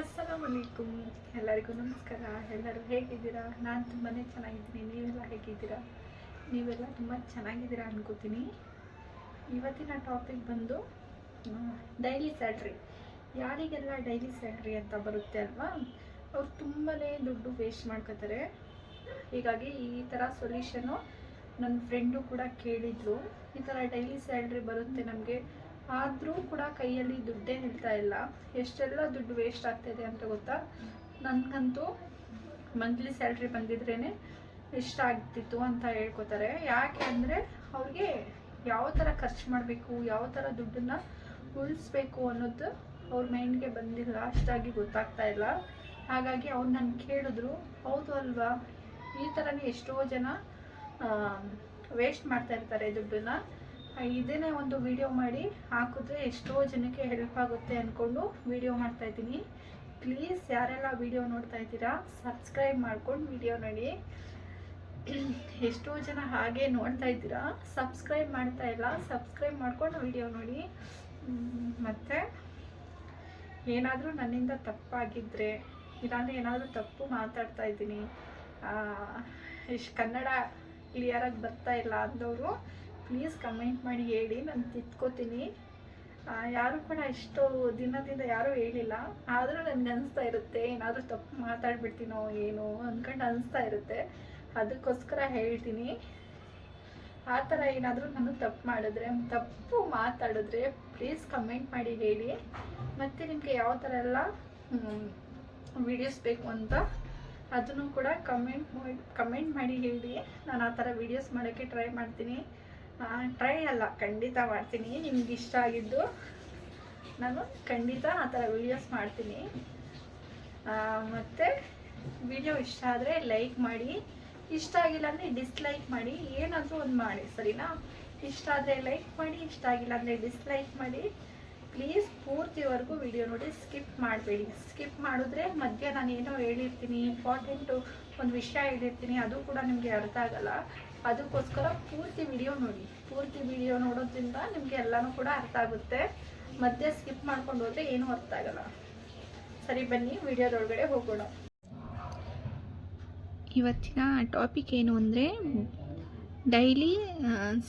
ಅಸ್ಸಲಾಮ್ ಅಲೈಕುಮ್ ಎಲ್ಲರಿಗೂ ನಮಸ್ಕಾರ. ಎಲ್ಲರೂ ಹೇಗಿದ್ದೀರಾ? ನಾನು ತುಂಬಾ ಚೆನ್ನಾಗಿದ್ದೀನಿ. ನೀವೆಲ್ಲ ಹೇಗಿದ್ದೀರಾ? ನೀವೆಲ್ಲ ತುಂಬ ಚೆನ್ನಾಗಿದ್ದೀರಾ ಅನ್ಕೋತೀನಿ. ಇವತ್ತಿನ ಟಾಪಿಕ್ ಬಂದು ಡೈಲಿ ಸ್ಯಾಲ್ರಿ. ಯಾರಿಗೆಲ್ಲ ಡೈಲಿ ಸ್ಯಾಲ್ರಿ ಅಂತ ಬರುತ್ತೆ ಅಲ್ವಾ? ಅವ್ರು ತುಂಬಾ ದುಡ್ಡು ವೇಸ್ಟ್ ಮಾಡ್ಕೋತಾರೆ. ಹೀಗಾಗಿ ಈ ಥರ ಸೊಲ್ಯೂಷನು ನನ್ನ ಫ್ರೆಂಡು ಕೂಡ ಕೇಳಿದ್ರು ಈ ಥರ ಡೈಲಿ ಸ್ಯಾಲ್ರಿ ಬರುತ್ತೆ ನಮಗೆ ಆದರೂ ಕೂಡ ಕೈಯಲ್ಲಿ ದುಡ್ಡೇ ನಿಲ್ತಾ ಇಲ್ಲ. ಎಷ್ಟೆಲ್ಲ ದುಡ್ಡು ವೇಸ್ಟ್ ಆಗ್ತಾಯಿದೆ ಅಂತ ಗೊತ್ತಾ? ನನಗಂತೂ ಮಂತ್ಲಿ ಸ್ಯಾಲ್ರಿ ಬಂದಿದ್ರೇ ಇಷ್ಟ ಆಗ್ತಿತ್ತು ಅಂತ ಹೇಳ್ಕೊತಾರೆ. ಯಾಕೆ ಅಂದರೆ ಅವ್ರಿಗೆ ಯಾವ ಥರ ಖರ್ಚು ಮಾಡಬೇಕು, ಯಾವ ಥರ ದುಡ್ಡನ್ನು ಉಳಿಸ್ಬೇಕು ಅನ್ನೋದು ಅವ್ರ ಮೈಂಡ್ಗೆ ಬಂದಿಲ್ಲ. ಅಷ್ಟಾಗಿ ಗೊತ್ತಾಗ್ತಾ ಇಲ್ಲ. ಹಾಗಾಗಿ ಅವ್ರು ನನ್ನ ಕೇಳಿದ್ರು, ಹೌದು ಅಲ್ವಾ? ಈ ಥರನೇ ಎಷ್ಟೋ ಜನ ವೇಸ್ಟ್ ಮಾಡ್ತಾ ಇರ್ತಾರೆ ದುಡ್ಡನ್ನ. ಇದೇನೇ ಒಂದು ವಿಡಿಯೋ ಮಾಡಿ ಹಾಕಿದ್ರೆ ಎಷ್ಟೋ ಜನಕ್ಕೆ ಹೆಲ್ಪ್ ಆಗುತ್ತೆ ಅಂದ್ಕೊಂಡು ವಿಡಿಯೋ ಮಾಡ್ತಾ ಇದ್ದೀನಿ. ಪ್ಲೀಸ್ ಯಾರೆಲ್ಲ ವಿಡಿಯೋ ನೋಡ್ತಾ ಇದ್ದೀರಾ ಸಬ್ಸ್ಕ್ರೈಬ್ ಮಾಡ್ಕೊಂಡು ವಿಡಿಯೋ ನೋಡಿ. ಎಷ್ಟೋ ಜನ ಹಾಗೆ ನೋಡ್ತಾ ಇದ್ದೀರಾ ಸಬ್ಸ್ಕ್ರೈಬ್ ಮಾಡ್ತಾ ಇಲ್ಲ ಸಬ್ಸ್ಕ್ರೈಬ್ ಮಾಡ್ಕೊಂಡು ವಿಡಿಯೋ ನೋಡಿ. ಮತ್ತು ಮತ್ತೆ ಏನಾದರೂ ನನ್ನಿಂದ ತಪ್ಪಾಗಿದ್ದರೆ ಇಲ್ಲಾಂದರೆ ಏನಾದರೂ ತಪ್ಪು ಮಾತಾಡ್ತಾ ಇದ್ದೀನಿ. ಇಷ್ಟು ಕನ್ನಡ ಕ್ಲಿಯರಾಗಿ ಬರ್ತಾ ಇಲ್ಲ ಅಂದವರು ಪ್ಲೀಸ್ ಕಮೆಂಟ್ ಮಾಡಿ ಹೇಳಿ, ನಾನು ತಿದ್ಕೋತೀನಿ. ಯಾರು ಕೂಡ ಇಷ್ಟು ದಿನದಿಂದ ಯಾರೂ ಹೇಳಿಲ್ಲ. ಆದರೂ ನನಗೆ ಅನಿಸ್ತಾ ಇರುತ್ತೆ, ಏನಾದರೂ ತಪ್ಪು ಮಾತಾಡ್ಬಿಡ್ತೀನೋ ಏನೋ ಅಂದ್ಕೊಂಡು ಅನಿಸ್ತಾ ಇರುತ್ತೆ. ಅದಕ್ಕೋಸ್ಕರ ಹೇಳ್ತೀನಿ. ಆ ಥರ ಏನಾದರೂ ನಾನು ತಪ್ಪು ಮಾಡಿದ್ರೆ, ತಪ್ಪು ಮಾತಾಡಿದ್ರೆ ಪ್ಲೀಸ್ ಕಮೆಂಟ್ ಮಾಡಿ ಹೇಳಿ. ಮತ್ತು ನಿಮಗೆ ಯಾವ ಥರ ಎಲ್ಲ ವಿಡಿಯೋಸ್ ಬೇಕು ಅಂತ ಅದನ್ನು ಕೂಡ ಕಮೆಂಟ್ ಕಮೆಂಟ್ ಮಾಡಿ ಹೇಳಿ. ನಾನು ಆ ಥರ ವೀಡಿಯೋಸ್ ಮಾಡೋಕ್ಕೆ ಟ್ರೈ ಮಾಡ್ತೀನಿ. ಟ್ರೈ ಅಲ್ಲ, ಖಂಡಿತ ಮಾಡ್ತೀನಿ. ನಿಮ್ಗೆ ಇಷ್ಟ ಆಗಿದ್ದು ನಾನು ಖಂಡಿತ ಆ ಥರ ವೀಡಿಯೋಸ್ ಮಾಡ್ತೀನಿ. ಮತ್ತೆ ವಿಡಿಯೋ ಇಷ್ಟ ಆದರೆ ಲೈಕ್ ಮಾಡಿ. ಇಷ್ಟ ಆಗಿಲ್ಲ ಅಂದರೆ ಡಿಸ್ಲೈಕ್ ಮಾಡಿ. ಏನಾದರೂ ಒಂದು ಮಾಡಿ, ಸರಿನಾ? ಇಷ್ಟ ಆದರೆ ಲೈಕ್ ಮಾಡಿ, ಇಷ್ಟ ಆಗಿಲ್ಲ ಅಂದರೆ ಡಿಸ್ಲೈಕ್ ಮಾಡಿ. ಪ್ಲೀಸ್ ಪೂರ್ತಿವರೆಗೂ ವಿಡಿಯೋ ನೋಡಿ ಸ್ಕಿಪ್ ಮಾಡಬೇಡಿ. ಸ್ಕಿಪ್ ಮಾಡಿದ್ರೆ ಮಧ್ಯೆ ನಾನು ಏನೋ ಹೇಳಿರ್ತೀನಿ ಇಂಪಾರ್ಟೆಂಟು ಒಂದು ವಿಷಯ ಹೇಳಿರ್ತೀನಿ, ಅದು ಕೂಡ ನಿಮಗೆ ಅರ್ಥ ಆಗಲ್ಲ. ಅದಕ್ಕೋಸ್ಕರ ಪೂರ್ತಿ ವಿಡಿಯೋ ನೋಡಿ. ಪೂರ್ತಿ ವಿಡಿಯೋ ನೋಡೋದ್ರಿಂದ ನಿಮಗೆ ಎಲ್ಲನೂ ಕೂಡ ಅರ್ಥ ಆಗುತ್ತೆ. ಮಧ್ಯೆ ಸ್ಕಿಪ್ ಮಾಡ್ಕೊಂಡು ಹೋದರೆ ಏನೂ ಅರ್ಥ ಆಗಲ್ಲ. ಸರಿ, ಬನ್ನಿ. ವಿಡಿಯೋದೊಳಗಡೆ ಹೋಗೋಣ. ಇವತ್ತಿನ ಟಾಪಿಕ್ ಏನು ಅಂದರೆ ಡೈಲಿ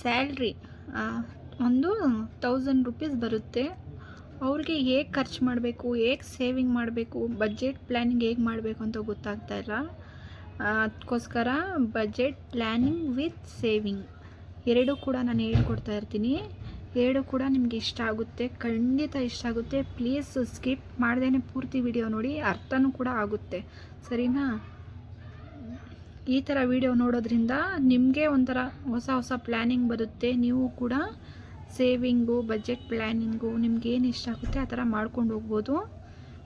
ಸ್ಯಾಲ್ರಿ ಒಂದು ತೌಸಂಡ್ ರುಪೀಸ್ ಬರುತ್ತೆ. ಅವ್ರಿಗೆ ಹೇಗೆ ಖರ್ಚು ಮಾಡಬೇಕು, ಹೇಗೆ ಸೇವಿಂಗ್ ಮಾಡಬೇಕು ಬಜೆಟ್ ಪ್ಲ್ಯಾನಿಂಗ್ ಹೇಗೆ ಮಾಡಬೇಕು ಅಂತ ಗೊತ್ತಾಗ್ತಾ ಇಲ್ಲ. ಅದಕ್ಕೋಸ್ಕರ ಬಜೆಟ್ ಪ್ಲ್ಯಾನಿಂಗ್ ವಿತ್ ಸೇವಿಂಗ್ ಎರಡೂ ಕೂಡ ನಾನು ಹೇಳ್ಕೊಡ್ತಾ ಇರ್ತೀನಿ. ಎರಡು ಕೂಡ ನಿಮಗೆ ಇಷ್ಟ ಆಗುತ್ತೆ, ಖಂಡಿತ ಇಷ್ಟ ಆಗುತ್ತೆ. ಪ್ಲೀಸ್ ಸ್ಕಿಪ್ ಮಾಡ್ದೇ ಪೂರ್ತಿ ವಿಡಿಯೋ ನೋಡಿ, ಅರ್ಥನೂ ಕೂಡ ಆಗುತ್ತೆ. ಸರಿನಾ? ಈ ಥರ ವಿಡಿಯೋ ನೋಡೋದ್ರಿಂದ ನಿಮಗೆ ಒಂಥರ ಹೊಸ ಹೊಸ ಪ್ಲ್ಯಾನಿಂಗ್ ಬರುತ್ತೆ. ನೀವು ಕೂಡ ಸೇವಿಂಗು ಬಜೆಟ್ ಪ್ಲ್ಯಾನಿಂಗು ನಿಮ್ಗೆ ಏನು ಇಷ್ಟ ಆಗುತ್ತೆ ಆ ಥರ ಮಾಡ್ಕೊಂಡು ಹೋಗ್ಬೋದು.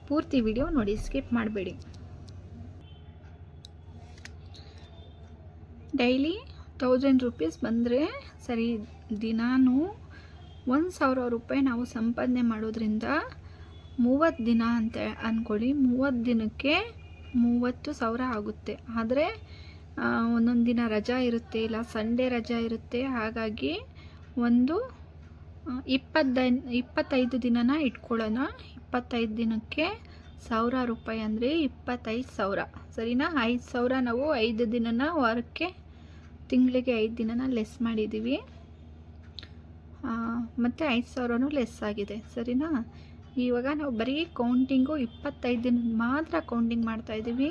ಪೂರ್ತಿ ವಿಡಿಯೋ ನೋಡಿ ಸ್ಕಿಪ್ ಮಾಡಬೇಡಿ. ಡೈಲಿ ತೌಸಂಡ್ ರುಪೀಸ್ ಬಂದರೆ ಸರಿ, ದಿನಾನು ಒಂದು ಸಾವಿರ ರೂಪಾಯಿ ನಾವು ಸಂಪಾದನೆ ಮಾಡೋದ್ರಿಂದ ಮೂವತ್ತು ದಿನ ಅಂತ ಅಂದ್ಕೊಳ್ಳಿ ಮೂವತ್ತು ದಿನಕ್ಕೆ ಮೂವತ್ತು ಸಾವಿರ ಆಗುತ್ತೆ. ಆದರೆ ಒಂದೊಂದು ದಿನ ರಜಾ ಇರುತ್ತೆ, ಇಲ್ಲ ಸಂಡೇ ರಜಾ ಇರುತ್ತೆ, ಹಾಗಾಗಿ ಒಂದು ಇಪ್ಪತ್ತೈ ಇಪ್ಪತ್ತೈದು ದಿನನ ಇಟ್ಕೊಳ್ಳೋಣ. ಇಪ್ಪತ್ತೈದು ದಿನಕ್ಕೆ ಸಾವಿರ ರೂಪಾಯಿ ಅಂದರೆ ಇಪ್ಪತ್ತೈದು ಸಾವಿರ. ಸರಿನಾ? ಐದು ಸಾವಿರ ನಾವು ಐದು ದಿನನ ವಾರಕ್ಕೆ ತಿಂಗಳಿಗೆ ಐದು ದಿನನ ಲೆಸ್ ಮಾಡಿದ್ದೀವಿ ಮತ್ತು ಐದು ಸಾವಿರನೂ ಲೆಸ್ ಆಗಿದೆ, ಸರಿನಾ? ಇವಾಗ ನಾವು ಬರೀ ಕೌಂಟಿಂಗು ಇಪ್ಪತ್ತೈದು ದಿನ ಮಾತ್ರ ಕೌಂಟಿಂಗ್ ಮಾಡ್ತಾಯಿದ್ದೀವಿ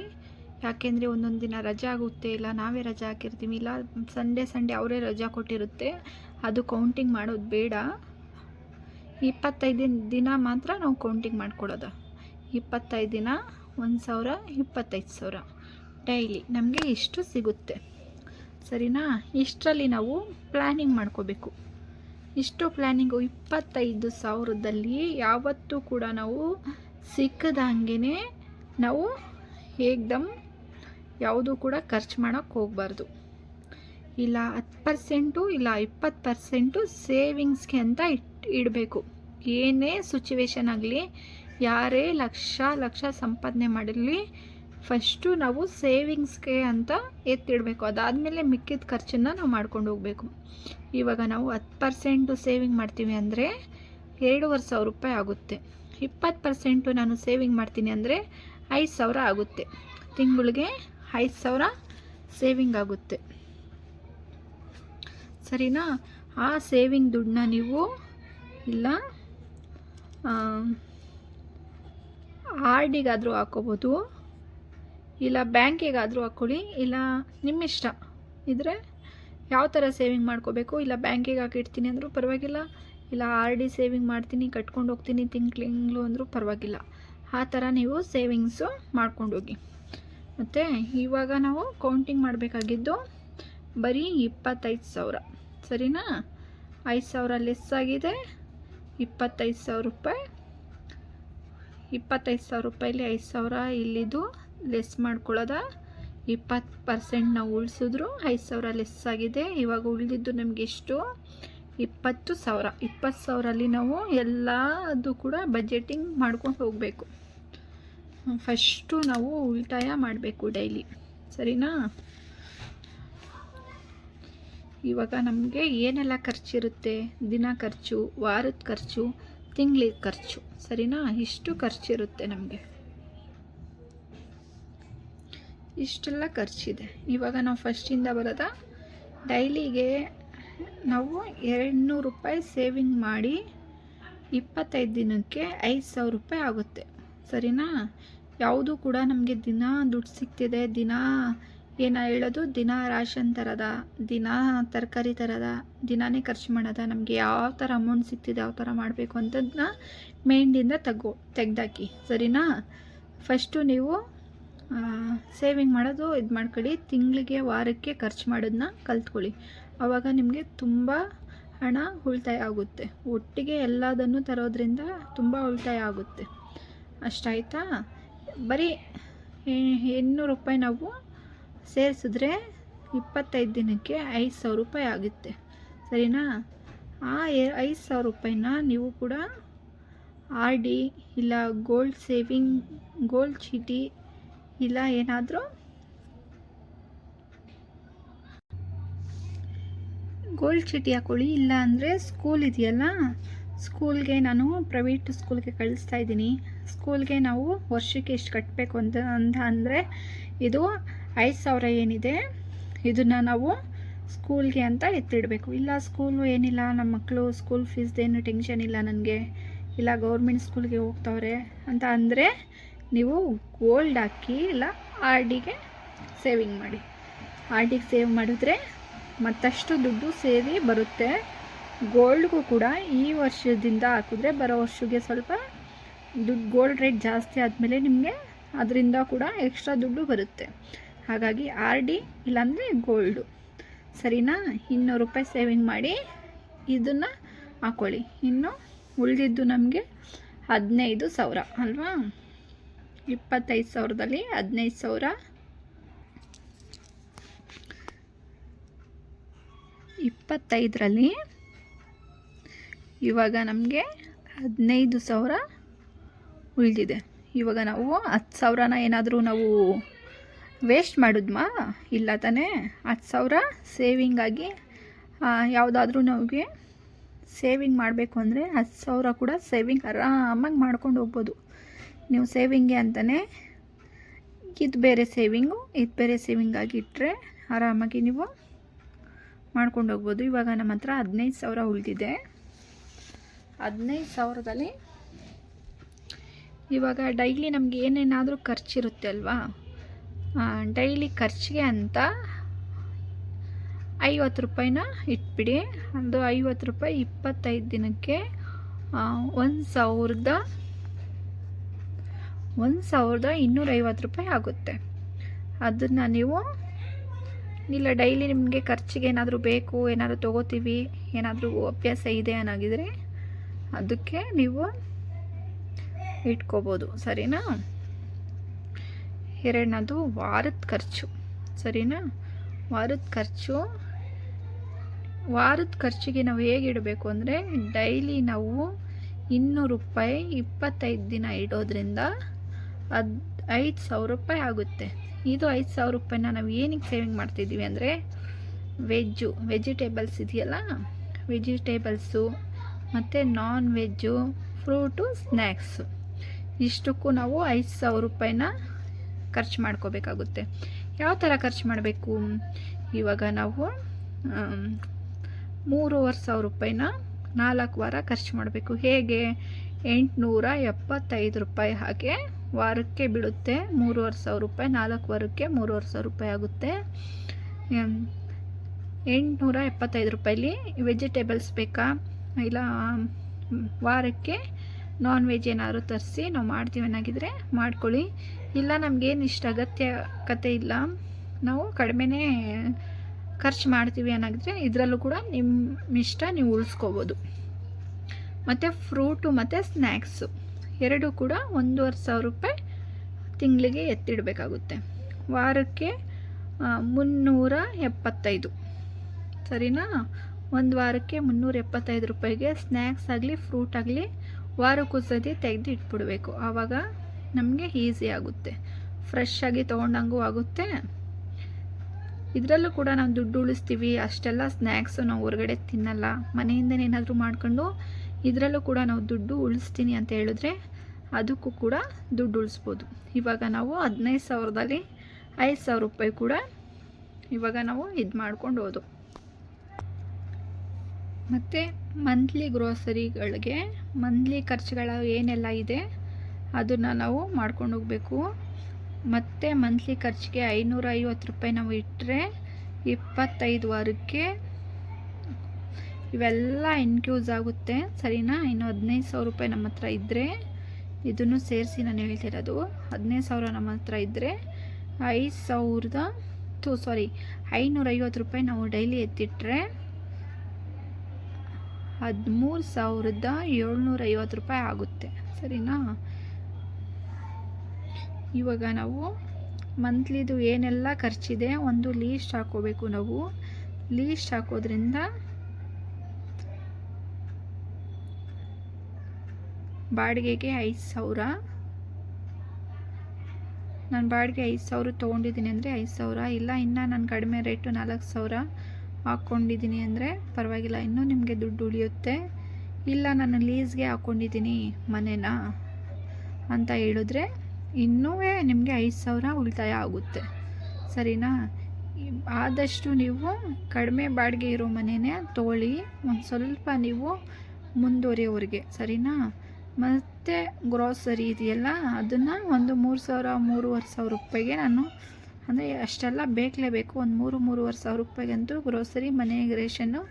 ಯಾಕೆಂದರೆ ಒಂದೊಂದು ದಿನ ರಜೆ ಆಗುತ್ತೆ, ಇಲ್ಲ ನಾವೇ ರಜೆ ಹಾಕಿರ್ತೀವಿ, ಇಲ್ಲ ಸಂಡೇ ಸಂಡೇ ಅವರೇ ರಜಾ ಕೊಟ್ಟಿರುತ್ತೆ. ಅದು ಕೌಂಟಿಂಗ್ ಮಾಡೋದು ಬೇಡ. ಇಪ್ಪತ್ತೈದು ದಿನ ಮಾತ್ರ ನಾವು ಕೌಂಟಿಂಗ್ ಮಾಡ್ಕೊಡೋದು ಇಪ್ಪತ್ತೈದು ದಿನ ಒಂದು ಸಾವಿರ, ಇಪ್ಪತ್ತೈದು ಸಾವಿರ. ಡೈಲಿ ನಮಗೆ ಇಷ್ಟು ಸಿಗುತ್ತೆ. ಸರಿನಾ? ಇಷ್ಟರಲ್ಲಿ ನಾವು ಪ್ಲ್ಯಾನಿಂಗ್ ಮಾಡ್ಕೋಬೇಕು. ಇಷ್ಟು ಪ್ಲ್ಯಾನಿಂಗು ಇಪ್ಪತ್ತೈದು ಸಾವಿರದಲ್ಲಿ ಯಾವತ್ತೂ ಕೂಡ ನಾವು ಸಿಕ್ಕದಂಗೆ ನಾವು ಏಕ್ದಮ್ ಯಾವುದೂ ಕೂಡ ಖರ್ಚು ಮಾಡೋಕ್ಕೆ ಹೋಗಬಾರ್ದು. ಇಲ್ಲ ಹತ್ತು ಪರ್ಸೆಂಟು, ಇಲ್ಲ ಇಪ್ಪತ್ತು ಪರ್ಸೆಂಟು ಸೇವಿಂಗ್ಸ್ಗೆ ಅಂತ ಇಟ್, ಇಡಬೇಕು. ಏನೇ ಸಿಚುವೇಶನ್ ಆಗಲಿ, ಯಾರೇ ಲಕ್ಷ ಲಕ್ಷ ಸಂಪಾದನೆ ಮಾಡಿರಲಿ ಫಸ್ಟು ನಾವು ಸೇವಿಂಗ್ಸ್ಗೆ ಅಂತ ಎತ್ತಿಡಬೇಕು. ಅದಾದಮೇಲೆ ಮಿಕ್ಕಿದ ಖರ್ಚನ್ನು ನಾವು ಮಾಡ್ಕೊಂಡು ಹೋಗಬೇಕು. ಇವಾಗ ನಾವು ಹತ್ತು ಪರ್ಸೆಂಟು ಸೇವಿಂಗ್ ಮಾಡ್ತೀವಿ ಅಂದರೆ ಎರಡೂವರೆ ಸಾವಿರ ರೂಪಾಯಿ ಆಗುತ್ತೆ. ಇಪ್ಪತ್ತು ಪರ್ಸೆಂಟು ನಾನು ಸೇವಿಂಗ್ ಮಾಡ್ತೀನಿ ಅಂದರೆ ಐದು ಸಾವಿರ ಆಗುತ್ತೆ. ತಿಂಗಳಿಗೆ ಐದು ಸಾವಿರ ಸೇವಿಂಗ್ ಆಗುತ್ತೆ. ಸರಿನಾ? ಆ ಸೇವಿಂಗ್ ದುಡ್ಡನ್ನ ನೀವು ಇಲ್ಲ ಆರ್ ಡಿಗಾದರೂ ಹಾಕೋಬೋದು. ಇಲ್ಲ ಬ್ಯಾಂಕಿಗಾದರೂ ಹಾಕ್ಕೊಳ್ಳಿ, ಇಲ್ಲ ನಿಮ್ಮ ಇಷ್ಟ ಇದ್ರೆ ಯಾವ ಥರ ಸೇವಿಂಗ್ ಮಾಡ್ಕೋಬೇಕು? ಇಲ್ಲ ಬ್ಯಾಂಕಿಗೆ ಹಾಕಿಡ್ತೀನಿ ಅಂದರೂ ಪರವಾಗಿಲ್ಲ, ಇಲ್ಲ ಆರ್ ಡಿ ಸೇವಿಂಗ್ ಮಾಡ್ತೀನಿ, ಕಟ್ಕೊಂಡು ಹೋಗ್ತೀನಿ ತಿಂಗ್ಳು ಅಂದರೂ ಪರವಾಗಿಲ್ಲ. ಆ ಥರ ನೀವು ಸೇವಿಂಗ್ಸು ಮಾಡ್ಕೊಂಡೋಗಿ. ಮತ್ತು ಇವಾಗ ನಾವು ಕೌಂಟಿಂಗ್ ಮಾಡಬೇಕಾಗಿದ್ದು ಬರೀ ಇಪ್ಪತ್ತೈದು ಸಾವಿರ. ಸರಿನಾ? ಐದು ಸಾವಿರ ಲೆಸ್ ಆಗಿದೆ, ಇಪ್ಪತ್ತೈದು ಸಾವಿರ ರೂಪಾಯಿ, ಇಪ್ಪತ್ತೈದು ಸಾವಿರ ರೂಪಾಯಲ್ಲಿ ಐದು ಸಾವಿರ ಇಲ್ಲಿದು ಲೆಸ್ ಮಾಡ್ಕೊಳ್ಳೋದ? ಇಪ್ಪತ್ತು ಪರ್ಸೆಂಟ್ ನಾವು ಉಳಿಸಿದ್ರು, ಐದು ಸಾವಿರ ಲೆಸ್ ಆಗಿದೆ. ಇವಾಗ ಉಳಿದಿದ್ದು ನಮಗೆ ಎಷ್ಟು? ಇಪ್ಪತ್ತು ಸಾವಿರ. ಇಪ್ಪತ್ತು ಸಾವಿರಲ್ಲಿ ನಾವು ಎಲ್ಲದು ಕೂಡ ಬಜೆಟಿಂಗ್ ಮಾಡ್ಕೊಂಡು ಹೋಗಬೇಕು. ಫಸ್ಟು ನಾವು ಉಳಿತಾಯ ಮಾಡಬೇಕು ಡೈಲಿ ಸರಿನಾ? ಇವಾಗ ನಮಗೆ ಏನೆಲ್ಲ ಖರ್ಚಿರುತ್ತೆ? ದಿನ ಖರ್ಚು, ವಾರದ ಖರ್ಚು ತಿಂಗಳಿಗೆ ಖರ್ಚು. ಸರಿನಾ? ಇಷ್ಟು ಖರ್ಚಿರುತ್ತೆ ನಮಗೆ. ಇಷ್ಟೆಲ್ಲ ಖರ್ಚಿದೆ. ಇವಾಗ ನಾವು ಫಸ್ಟಿಂದ ಬರೋದ ಡೈಲಿಗೆ ನಾವು ಎರಡು ನೂರು ರೂಪಾಯಿ ಸೇವಿಂಗ್ ಮಾಡಿ ಇಪ್ಪತ್ತೈದು ದಿನಕ್ಕೆ ಐದು ಸಾವಿರ ರೂಪಾಯಿ ಆಗುತ್ತೆ. ಸರಿನಾ? ಯಾವುದು ಕೂಡ ನಮಗೆ ದಿನ ದುಡ್ಡು ಸಿಗ್ತಿದೆ, ದಿನ ಏನ ಹೇಳೋದು ದಿನ ರಾಷನ್ ತರದ, ದಿನ ತರಕಾರಿ ತರದ, ದಿನಾನೇ ಖರ್ಚು ಮಾಡೋದ, ನಮಗೆ ಯಾವ ಥರ ಅಮೌಂಟ್ ಸಿಗ್ತಿದೆ ಯಾವ ಥರ ಮಾಡಬೇಕು ಅಂತದನ್ನ ಮೈಂಡಿಂದ ತಗೋ, ತೆಗ್ದಾಕಿ. ಸರಿನಾ? ಫಸ್ಟು ನೀವು ಸೇವಿಂಗ್ ಮಾಡೋದು ಇದು ಮಾಡ್ಕೊಳ್ಳಿ. ತಿಂಗಳಿಗೆ ವಾರಕ್ಕೆ ಖರ್ಚು ಮಾಡೋದನ್ನ ಕಲ್ತ್ಕೊಳ್ಳಿ. ಆವಾಗ ನಿಮಗೆ ತುಂಬ ಹಣ ಉಳಿತಾಯ ಆಗುತ್ತೆ. ಒಟ್ಟಿಗೆ ಎಲ್ಲದನ್ನು ತರೋದ್ರಿಂದ ತುಂಬ ಉಳಿತಾಯ ಆಗುತ್ತೆ. ಅಷ್ಟಾಯ್ತಾ? ಬರೀ ಇನ್ನೂರು ರೂಪಾಯಿ ನಾವು ಸೇರಿಸಿದ್ರೆ ಇಪ್ಪತ್ತೈದು ದಿನಕ್ಕೆ ಐದು ಸಾವಿರ ರೂಪಾಯಿ ಆಗುತ್ತೆ. ಸರಿನಾ? ಆ ಐದು ಸಾವಿರ ರೂಪಾಯಿನ ನೀವು ಕೂಡ ಆರ್ ಡಿ ಇಲ್ಲ ಗೋಲ್ಡ್ ಸೇವಿಂಗ್ ಗೋಲ್ಡ್ ಚೀಟಿ ಇಲ್ಲ, ಏನಾದರೂ? ಗೋಲ್ಡ್ ಚೀಟಿ ಹಾಕೊಳ್ಳಿ ಇಲ್ಲ ಅಂದರೆ ಸ್ಕೂಲ್ ಇದೆಯಲ್ಲ? ಸ್ಕೂಲ್ಗೆ ನಾನು ಪ್ರೈವೇಟ್ ಸ್ಕೂಲ್ಗೆ ಕಳಿಸ್ತಾ ಇದ್ದೀನಿ. ಸ್ಕೂಲ್ಗೆ ನಾವು ವರ್ಷಕ್ಕೆ ಎಷ್ಟು ಕಟ್ಟಬೇಕು ಅಂತ ಅಂತ ಅಂದರೆ ಇದು ಐದು ಸಾವಿರ ಏನಿದೆ, ಇದನ್ನು ನಾವು ಸ್ಕೂಲ್ಗೆ ಅಂತ ಎತ್ತಿಡಬೇಕು. ಇಲ್ಲ ಸ್ಕೂಲು ಏನಿಲ್ಲ, ನಮ್ಮ ಮಕ್ಕಳು ಸ್ಕೂಲ್ ಫೀಸ್ದೇನು ಟೆನ್ಷನ್ ಇಲ್ಲ ನನಗೆ. ಇಲ್ಲ ಗೌರ್ಮೆಂಟ್ ಸ್ಕೂಲ್ಗೆ ಹೋಗ್ತವ್ರೆ ಅಂತ ಅಂದರೆ ನೀವು ಗೋಲ್ಡ್ ಹಾಕಿ ಇಲ್ಲ ಆರ್ ಡಿಗೆ ಸೇವಿಂಗ್ ಮಾಡಿ. ಆರ್ ಡಿಗೆ ಸೇವ್ ಮಾಡಿದ್ರೆ ಮತ್ತಷ್ಟು ದುಡ್ಡು ಸೇರಿ ಬರುತ್ತೆ. ಗೋಲ್ಡ್ಗೂ ಕೂಡ ಈ ವರ್ಷದಿಂದ ಹಾಕಿದ್ರೆ ಬರೋ ವರ್ಷಕ್ಕೆ ಸ್ವಲ್ಪ ದುಡ್ಡು ಗೋಲ್ಡ್ ರೇಟ್ ಜಾಸ್ತಿ ಆದಮೇಲೆ ನಿಮಗೆ ಅದರಿಂದ ಕೂಡ ಎಕ್ಸ್ಟ್ರಾ ದುಡ್ಡು ಬರುತ್ತೆ. ಹಾಗಾಗಿ ಆರ್ ಡಿ ಇಲ್ಲಾಂದರೆ ಗೋಲ್ಡು ಸರಿನಾ? ಇನ್ನೂರು ರೂಪಾಯಿ ಸೇವಿಂಗ್ ಮಾಡಿ ಇದನ್ನು ಹಾಕೊಳ್ಳಿ. ಇನ್ನು ಉಳಿದಿದ್ದು ನಮಗೆ ಹದಿನೈದು ಸಾವಿರ, ಅಲ್ವಾ? ಇಪ್ಪತ್ತೈದು ಸಾವಿರದಲ್ಲಿ, ಹದಿನೈದು ಸಾವಿರ. ಇಪ್ಪತ್ತೈದರಲ್ಲಿ ಇವಾಗ ನಮಗೆ ಹದಿನೈದು ಸಾವಿರ ಉಳಿದಿದೆ. ಇವಾಗ ನಾವು ಹತ್ತು ಸಾವಿರನ ಏನಾದರೂ ನಾವು ವೇಸ್ಟ್ ಮಾಡಿದ್ಮಾ? ಇಲ್ಲ ತಾನೇ? ಹತ್ತು ಸಾವಿರ ಸೇವಿಂಗ್ ಆಗಿ ಯಾವುದಾದ್ರೂ ನಮಗೆ ಸೇವಿಂಗ್ ಮಾಡಬೇಕು ಅಂದರೆ ಹತ್ತು ಸಾವಿರ ಕೂಡ ಸೇವಿಂಗ್ ಆರಾಮಾಗಿ ಮಾಡ್ಕೊಂಡು ಹೋಗ್ಬೋದು. ನೀವು ಸೇವಿಂಗ್ಗೆ ಅಂತಲೇ ಇದು ಬೇರೆ ಸೇವಿಂಗು, ಇದು ಬೇರೆ ಸೇವಿಂಗ್ ಆಗಿಟ್ಟರೆ ಆರಾಮಾಗಿ ನೀವು ಮಾಡ್ಕೊಂಡು ಹೋಗ್ಬೋದು. ಇವಾಗ ನಮ್ಮ ಹತ್ರ ಹದಿನೈದು ಸಾವಿರ ಉಳಿದಿದೆ. ಹದಿನೈದು ಸಾವಿರದಲ್ಲಿ ಇವಾಗ ಡೈಲಿ ನಮಗೆ ಏನೇನಾದರೂ ಖರ್ಚಿರುತ್ತೆ ಅಲ್ವಾ? ಡೈಲಿ ಖರ್ಚಿಗೆ ಅಂತ ಐವತ್ತು ರೂಪಾಯಿನ ಇಟ್ಬಿಡಿ. ಅದು ಐವತ್ತು ರೂಪಾಯಿ ಇಪ್ಪತ್ತೈದು ದಿನಕ್ಕೆ ಒಂದು ಸಾವಿರದ ಒಂದು ಸಾವಿರದ ಇನ್ನೂರೈವತ್ತು ರೂಪಾಯಿ ಆಗುತ್ತೆ. ಅದನ್ನು ನೀವು ಇಲ್ಲ ಡೈಲಿ ನಿಮಗೆ ಖರ್ಚಿಗೆ ಏನಾದರೂ ಬೇಕು, ಏನಾದರೂ ತೊಗೋತೀವಿ, ಏನಾದರೂ ಅಭ್ಯಾಸ ಇದೆ ಅನ್ನಾಗಿದ್ರೆ ಅದಕ್ಕೆ ನೀವು ಇಟ್ಕೋಬೋದು, ಸರಿನಾ? ಎರಡನದು ವಾರದ ಖರ್ಚು, ಸರಿನಾ? ವಾರದ ಖರ್ಚು, ವಾರದ ಖರ್ಚಿಗೆ ನಾವು ಹೇಗೆ ಇಡಬೇಕು ಅಂದರೆ ಡೈಲಿ ನಾವು ಇನ್ನೂರು ರೂಪಾಯಿ ಇಪ್ಪತ್ತೈದು ದಿನ ಇಡೋದ್ರಿಂದ ಅದು ಐದು ಸಾವಿರ ರೂಪಾಯಿ ಆಗುತ್ತೆ. ಇದು ಐದು ಸಾವಿರ ರೂಪಾಯಿನ ನಾವು ಏನಕ್ಕೆ ಸೇವಿಂಗ್ ಮಾಡ್ತಿದ್ದೀವಿ ಅಂದರೆ ವೆಜ್ಜು ವೆಜಿಟೇಬಲ್ಸ್ ಇದೆಯಲ್ಲ? ವೆಜಿಟೇಬಲ್ಸು ಮತ್ತು ನಾನ್ ವೆಜ್ಜು ಫ್ರೂಟು ಸ್ನ್ಯಾಕ್ಸು ಇಷ್ಟಕ್ಕೂ ನಾವು ಐದು ಸಾವಿರ ರೂಪಾಯಿನ ಖರ್ಚು ಮಾಡ್ಕೋಬೇಕಾಗುತ್ತೆ. ಯಾವ ಥರ ಖರ್ಚು ಮಾಡಬೇಕು? ಇವಾಗ ನಾವು ಮೂರುವರೆ ಸಾವಿರ ರೂಪಾಯಿನ ನಾಲ್ಕು ವಾರ ಖರ್ಚು ಮಾಡಬೇಕು. ಹೇಗೆ? ಎಂಟುನೂರ ಎಪ್ಪತ್ತೈದು ರೂಪಾಯಿ ಹಾಗೆ ವಾರಕ್ಕೆ ಬೀಳುತ್ತೆ. ಮೂರುವರೆ ಸಾವಿರ ರೂಪಾಯಿ, ನಾಲ್ಕು ವಾರಕ್ಕೆ ಮೂರುವರೆ ಸಾವಿರ ರೂಪಾಯಿ ಆಗುತ್ತೆ. ಎಂಟುನೂರ ಎಪ್ಪತ್ತೈದು ರೂಪಾಯಲ್ಲಿ ವೆಜಿಟೇಬಲ್ಸ್ ಬೇಕಾ? ಇಲ್ಲ, ವಾರಕ್ಕೆ ನಾನ್ ವೆಜ್ ಏನಾದ್ರು ತರಿಸಿ, ನಾವು ಮಾಡ್ತೀವಿ ಅನ್ನಾಗಿದ್ರೆ ಮಾಡ್ಕೊಳ್ಳಿ. ಇಲ್ಲ ನಮಗೇನು ಇಷ್ಟ ಅಗತ್ಯ ಕತೆ ಇಲ್ಲ. ನಾವು ಕಡಿಮೆನೇ ಖರ್ಚು ಮಾಡ್ತೀವಿ ಏನಾಗಿದ್ರೆ ಇದರಲ್ಲೂ ಕೂಡ ನಿಮ್ಮ ಇಷ್ಟ ನೀವು ಉಳಿಸ್ಕೋಬೋದು. ಮತ್ತು ಫ್ರೂಟು ಮತ್ತು ಸ್ನ್ಯಾಕ್ಸು ಎರಡೂ ಕೂಡ ಒಂದೂವರೆ ಸಾವಿರ ರೂಪಾಯಿ ತಿಂಗಳಿಗೆ ಎತ್ತಿಡಬೇಕಾಗುತ್ತೆ. ವಾರಕ್ಕೆ ಮುನ್ನೂರ ಎಪ್ಪತ್ತೈದು. ಸರಿನಾ? ಒಂದು ವಾರಕ್ಕೆ ಮುನ್ನೂರ ಎಪ್ಪತ್ತೈದು ರೂಪಾಯಿಗೆ ಸ್ನ್ಯಾಕ್ಸ್ ಆಗಲಿ, ಫ್ರೂಟ್ ಆಗಲಿ ವಾರಕ್ಕೂ ಸತಿ ತೆಗೆದು ಇಟ್ಬಿಡಬೇಕು ಆವಾಗ ನಮಗೆ ಈಸಿ ಆಗುತ್ತೆ. ಫ್ರೆಶ್ ಆಗಿ ತೊಗೊಂಡಂಗೂ ಆಗುತ್ತೆ. ಇದರಲ್ಲೂ ಕೂಡ ನಾವು ದುಡ್ಡು ಉಳಿಸ್ತೀವಿ, ಅಷ್ಟೆಲ್ಲ ಸ್ನ್ಯಾಕ್ಸು ನಾವು ಹೊರಗಡೆ ತಿನ್ನಲ್ಲ. ಮನೆಯಿಂದನೇ ಏನಾದರೂ ಮಾಡ್ಕೊಂಡು ಇದರಲ್ಲೂ ಕೂಡ ನಾವು ದುಡ್ಡು ಉಳಿಸ್ತೀನಿ ಅಂತ ಹೇಳಿದ್ರೆ ಅದಕ್ಕೂ ಕೂಡ ದುಡ್ಡು ಉಳಿಸ್ಬೋದು. ಇವಾಗ ನಾವು ಹದಿನೈದು ಸಾವಿರದಲ್ಲಿ ಐದು ಸಾವಿರ ರೂಪಾಯಿ ಕೂಡ ಇವಾಗ ನಾವು ಇದು ಮಾಡ್ಕೊಂಡು ಹೋದು. ಮತ್ತು ಮಂತ್ಲಿ ಗ್ರೋಸರಿಗಳಿಗೆ ಮಂತ್ಲಿ ಖರ್ಚುಗಳ ಏನೆಲ್ಲ ಇದೆ ಅದನ್ನು ನಾವು ಮಾಡ್ಕೊಂಡು ಹೋಗಬೇಕು. ಮತ್ತು ಮಂತ್ಲಿ ಖರ್ಚಿಗೆ ಐನೂರ ಐವತ್ತು ರೂಪಾಯಿ ನಾವು ಇಟ್ಟರೆ ಇಪ್ಪತ್ತೈದು ವಾರಕ್ಕೆ ಇವೆಲ್ಲ ಇನ್ಕ್ಯೂಸ್ ಆಗುತ್ತೆ. ಸರಿನಾ? ಇನ್ನು ಹದಿನೈದು ಸಾವಿರ ರೂಪಾಯಿ ನಮ್ಮ ಹತ್ರ ಇದ್ದರೆ ಇದನ್ನು ಸೇರಿಸಿ ನಾನು ಹೇಳ್ತಿರೋದು. ಹದಿನೈದು ಸಾವಿರ ನಮ್ಮ ಹತ್ರ ಇದ್ದರೆ ಐದು ಸಾವಿರದ ಟು ಸಾರಿ ಐನೂರೈವತ್ತು ರೂಪಾಯಿ ನಾವು ಡೈಲಿ ಎತ್ತಿಟ್ರೆ ಹದಿಮೂರು ಸಾವಿರದ ಏಳ್ನೂರೈವತ್ತು ರೂಪಾಯಿ ಆಗುತ್ತೆ. ಸರಿನಾ? ಇವಾಗ ನಾವು ಮಂತ್ಲಿದು ಏನೆಲ್ಲ ಖರ್ಚಿದೆ ಒಂದು ಲೀಸ್ಟ್ ಹಾಕೋಬೇಕು ನಾವು. ಲೀಸ್ಟ್ ಹಾಕೋದ್ರಿಂದ ಬಾಡಿಗೆಗೆ ಐದು ಸಾವಿರ. ನಾನು ಬಾಡಿಗೆ ಐದು ಸಾವಿರ ತೊಗೊಂಡಿದ್ದೀನಿ ಅಂದರೆ ಐದು ಸಾವಿರ. ಇಲ್ಲ, ಇನ್ನು ನಾನು ಕಡಿಮೆ ರೇಟು ನಾಲ್ಕು ಸಾವಿರ ಹಾಕ್ಕೊಂಡಿದ್ದೀನಿ ಅಂದರೆ ಪರವಾಗಿಲ್ಲ, ಇನ್ನೂ ನಿಮಗೆ ದುಡ್ಡು ಉಳಿಯುತ್ತೆ. ಇಲ್ಲ, ನಾನು ಲೀಸ್ಗೆ ಹಾಕ್ಕೊಂಡಿದ್ದೀನಿ ಮನೇನ ಅಂತ ಹೇಳಿದ್ರೆ ಇನ್ನೂ ನಿಮಗೆ ಐದು ಸಾವಿರ ಉಳಿತಾಯ ಆಗುತ್ತೆ. ಸರಿನಾ? ಆದಷ್ಟು ನೀವು ಕಡಿಮೆ ಬಾಡಿಗೆ ಇರೋ ಮನೆಯೇ ತೊಗೊಳ್ಳಿ, ಒಂದು ಸ್ವಲ್ಪ ನೀವು ಮುಂದುವರಿಯೋರಿಗೆ. ಸರಿನಾ? ಮತ್ತು ಗ್ರೋಸರಿ ಇದೆಯಲ್ಲ, ಅದನ್ನು ಒಂದು ಮೂರು ಸಾವಿರ, ಮೂರುವರೆ ಸಾವಿರ ರೂಪಾಯಿಗೆ ನಾನು, ಅಂದರೆ ಅಷ್ಟೆಲ್ಲ ಬೇಕಲೇಬೇಕು ಒಂದು ಮೂರು, ಮೂರುವರೆ ಸಾವಿರ ರೂಪಾಯಿಗಂತೂ ಗ್ರೋಸರಿ ಮನೆಗೆ ರೇಷನ್ನು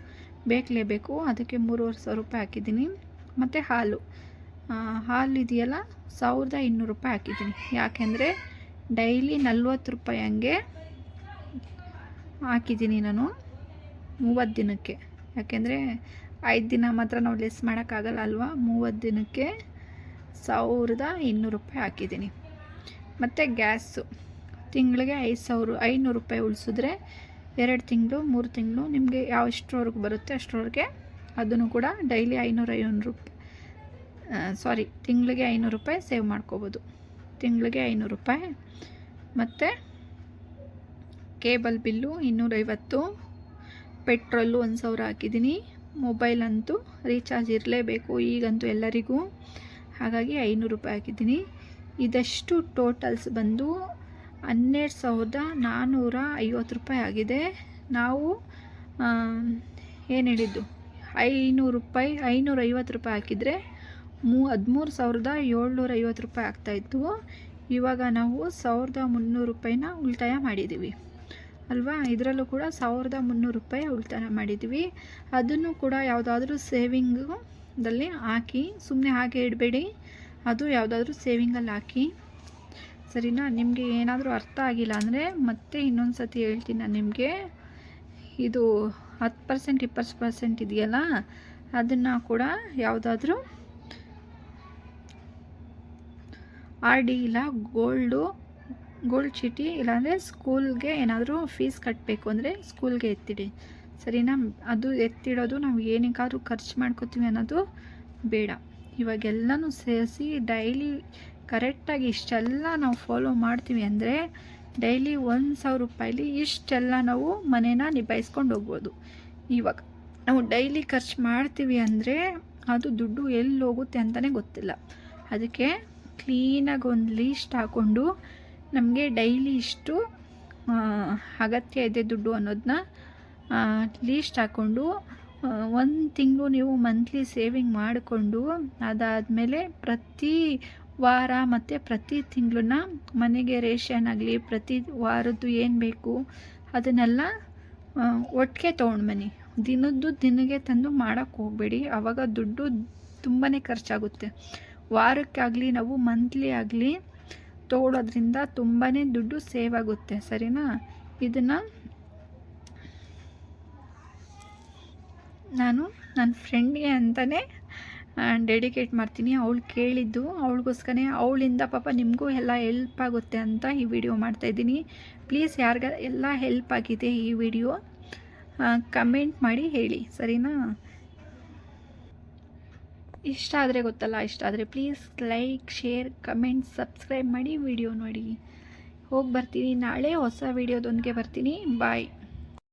ಬೇಕಲೇಬೇಕು ಅದಕ್ಕೆ ಮೂರುವರೆ ಸಾವಿರ ರೂಪಾಯಿ ಹಾಕಿದ್ದೀನಿ. ಮತ್ತು ಹಾಲು. ಹಾಲು ಇದೆಯಲ್ಲ, ಸಾವಿರದ ಇನ್ನೂರು ರೂಪಾಯಿ ಹಾಕಿದ್ದೀನಿ. ಯಾಕೆಂದರೆ ಡೈಲಿ ನಲ್ವತ್ತು ರೂಪಾಯಿ ಹಂಗೆ ಹಾಕಿದ್ದೀನಿ ನಾನು ಮೂವತ್ತು ದಿನಕ್ಕೆ. ಯಾಕೆಂದರೆ ಐದು ದಿನ ಮಾತ್ರ ನಾವು ಲೆಸ್ ಮಾಡೋಕ್ಕಾಗಲ್ಲ ಅಲ್ವಾ? ಮೂವತ್ತು ದಿನಕ್ಕೆ ಸಾವಿರದ ಇನ್ನೂರು ರೂಪಾಯಿ ಹಾಕಿದ್ದೀನಿ. ಮತ್ತು ಗ್ಯಾಸು. ತಿಂಗಳಿಗೆ ಐದು ಸಾವಿರ, ಐನೂರು ರೂಪಾಯಿ ಉಳಿಸಿದ್ರೆ ಎರಡು ತಿಂಗಳು, ಮೂರು ತಿಂಗಳು ನಿಮಗೆ ಯಾವ ಎಷ್ಟರವರೆಗೂ ಬರುತ್ತೆ ಅಷ್ಟರವರೆಗೆ ಅದನ್ನು ಕೂಡ ಡೈಲಿ ಐನೂರು ಐನೂರು ರೂಪಾಯಿ ಸಾರಿ ತಿಂಗಳಿಗೆ ಐನೂರು ರೂಪಾಯಿ ಸೇವ್ ಮಾಡ್ಕೋಬೋದು. ತಿಂಗಳಿಗೆ ಐನೂರು ರೂಪಾಯಿ. ಮತ್ತು ಕೇಬಲ್ ಬಿಲ್ಲು ಇನ್ನೂರೈವತ್ತು, ಪೆಟ್ರೋಲು ಒಂದು ಸಾವಿರ ಹಾಕಿದ್ದೀನಿ. ಮೊಬೈಲ್ ಅಂತೂ ರೀಚಾರ್ಜ್ ಇರಲೇಬೇಕು ಈಗಂತೂ ಎಲ್ಲರಿಗೂ. ಹಾಗಾಗಿ ಐನೂರು ರೂಪಾಯಿ ಹಾಕಿದ್ದೀನಿ. ಇದಷ್ಟು ಟೋಟಲ್ಸ್ ಬಂದು ಹನ್ನೆರಡು ಸಾವಿರದ ನಾನ್ನೂರ ಐವತ್ತು ರೂಪಾಯಿ ಆಗಿದೆ. ನಾವು ಏನು ಹೇಳಿದ್ದು? ಐನೂರು ರೂಪಾಯಿ, ಐನೂರ ಐವತ್ತು ರೂಪಾಯಿ ಹಾಕಿದರೆ ಮೂ, ಹದಿಮೂರು ಸಾವಿರದ ಏಳ್ನೂರ ಐವತ್ತು ರೂಪಾಯಿ ಆಗ್ತಾಯಿತ್ತು ಇವಾಗ ನಾವು ಸಾವಿರದ ಮುನ್ನೂರು ರೂಪಾಯಿನ ಉಳಿತಾಯ ಮಾಡಿದ್ದೀವಿ. ಅಲ್ವಾ? ಇದರಲ್ಲೂ ಕೂಡ ಸಾವಿರದ ಮುನ್ನೂರು ರೂಪಾಯಿ ಉಳಿತಾಯ ಮಾಡಿದ್ವಿ. ಅದನ್ನು ಕೂಡ ಯಾವುದಾದ್ರೂ ಸೇವಿಂಗಲ್ಲಿ ಹಾಕಿ ಸುಮ್ಮನೆ ಹಾಗೆ ಇಡಬೇಡಿ. ಅದು ಯಾವುದಾದ್ರೂ ಸೇವಿಂಗಲ್ಲಿ ಹಾಕಿ. ಸರಿನಾ? ನಿಮಗೆ ಏನಾದರೂ ಅರ್ಥ ಆಗಿಲ್ಲ ಅಂದರೆ ಮತ್ತೆ ಇನ್ನೊಂದು ಸತಿ ಹೇಳ್ತೀನಿ ನಾನು ನಿಮಗೆ. ಇದು ಹತ್ತು ಪರ್ಸೆಂಟ್, ಇಪ್ಪತ್ತು ಪರ್ಸೆಂಟ್ ಇದೆಯಲ್ಲ, ಅದನ್ನು ಕೂಡ ಯಾವುದಾದ್ರೂ ಆರ್ ಡಿ ಇಲ್ಲ, ಗೋಲ್ಡು ಗೋಲ್ಡ್ ಚೀಟಿ, ಇಲ್ಲಾಂದರೆ ಸ್ಕೂಲ್ಗೆ ಏನಾದರೂ ಫೀಸ್ ಕಟ್ಟಬೇಕು ಅಂದರೆ ಸ್ಕೂಲ್ಗೆ ಎತ್ತಿಡಿ. ಸರಿನಾ? ಅದು ಎತ್ತಿಡೋದು ನಾವು ಏನಕ್ಕಾದ್ರೂ ಖರ್ಚು ಮಾಡ್ಕೋತೀವಿ ಅನ್ನೋದು ಬೇಡ. ಇವಾಗೆಲ್ಲನೂ ಸೇರಿಸಿ ಡೈಲಿ ಕರೆಕ್ಟಾಗಿ ಇಷ್ಟೆಲ್ಲ ನಾವು ಫಾಲೋ ಮಾಡ್ತೀವಿ ಅಂದರೆ ಡೈಲಿ ಒಂದು ಸಾವಿರ ರೂಪಾಯಿಲಿ ಇಷ್ಟೆಲ್ಲ ನಾವು ಮನೇನ ನಿಭಾಯಿಸ್ಕೊಂಡು ಹೋಗ್ಬೋದು. ಇವಾಗ ನಾವು ಡೈಲಿ ಖರ್ಚು ಮಾಡ್ತೀವಿ ಅಂದರೆ ಅದು ದುಡ್ಡು ಎಲ್ಲಿ ಹೋಗುತ್ತೆ ಅಂತಲೇ ಗೊತ್ತಿಲ್ಲ. ಅದಕ್ಕೆ ಕ್ಲೀನಾಗಿ ಒಂದು ಲೀಸ್ಟ್ ಹಾಕ್ಕೊಂಡು ನಮಗೆ ಡೈಲಿ ಇಷ್ಟು ಅಗತ್ಯ ಇದೆ ದುಡ್ಡು ಅನ್ನೋದನ್ನ ಲೀಸ್ಟ್ ಹಾಕ್ಕೊಂಡು ಒಂದು ತಿಂಗಳು ನೀವು ಮಂತ್ಲಿ ಸೇವಿಂಗ್ ಮಾಡಿಕೊಂಡು, ಅದಾದಮೇಲೆ ಪ್ರತಿ ವಾರ ಮತ್ತು ಪ್ರತಿ ತಿಂಗಳನ್ನ ಮನೆಗೆ ರೇಷನ್ ಆಗಲಿ, ಪ್ರತಿ ವಾರದ್ದು ಏನು ಬೇಕು, ಅದನ್ನೆಲ್ಲ ಒಟ್ಟಿಗೆ ತೊಗೊಂಡು ಬನ್ನಿ. ದಿನದ್ದು ದಿನಗೆ ತಂದು ಮಾಡೋಕ್ಕೆ ಹೋಗಬೇಡಿ. ಆವಾಗ ದುಡ್ಡು ತುಂಬಾ ಖರ್ಚಾಗುತ್ತೆ. ವಾರಕ್ಕಾಗಲಿ, ನಾವು ಮಂತ್ಲಿ ಆಗಲಿ ತೊಗೊಳೋದ್ರಿಂದ ತುಂಬಾ ದುಡ್ಡು ಸೇವ್ ಆಗುತ್ತೆ, ಸರಿನಾ? ಇದನ್ನು ನಾನು ನನ್ನ ಫ್ರೆಂಡ್ಗೆ ಅಂತಲೇ ಡೆಡಿಕೇಟ್ ಮಾಡ್ತೀನಿ. ಅವಳು ಕೇಳಿದ್ದು, ಅವಳಿಗೋಸ್ಕರನೇ ಅವಳಿಂದ ಪಾಪ ನಿಮಗೂ ಎಲ್ಲ ಹೆಲ್ಪ್ ಆಗುತ್ತೆ ಅಂತ ಈ ವಿಡಿಯೋ ಮಾಡ್ತಾಯಿದ್ದೀನಿ ಪ್ಲೀಸ್ ಯಾರಿಗ ಎಲ್ಲ ಹೆಲ್ಪ್ ಆಗಿದೆ ಈ ವಿಡಿಯೋ ಕಮೆಂಟ್ ಮಾಡಿ ಹೇಳಿ, ಸರಿನಾ? ಇಷ್ಟ ಆದರೆ ಗೊತ್ತಲ್ಲ, ಇಷ್ಟ ಆದರೆ please like share comment subscribe ಮಾಡಿ ವಿಡಿಯೋ ನೋಡಿ. ಹೋಗಿ ಬರ್ತೀನಿ, ನಾಳೆ ಹೊಸ ವಿಡಿಯೋದೊಂದಿಗೆ ಬರ್ತೀನಿ. ಬಾಯ್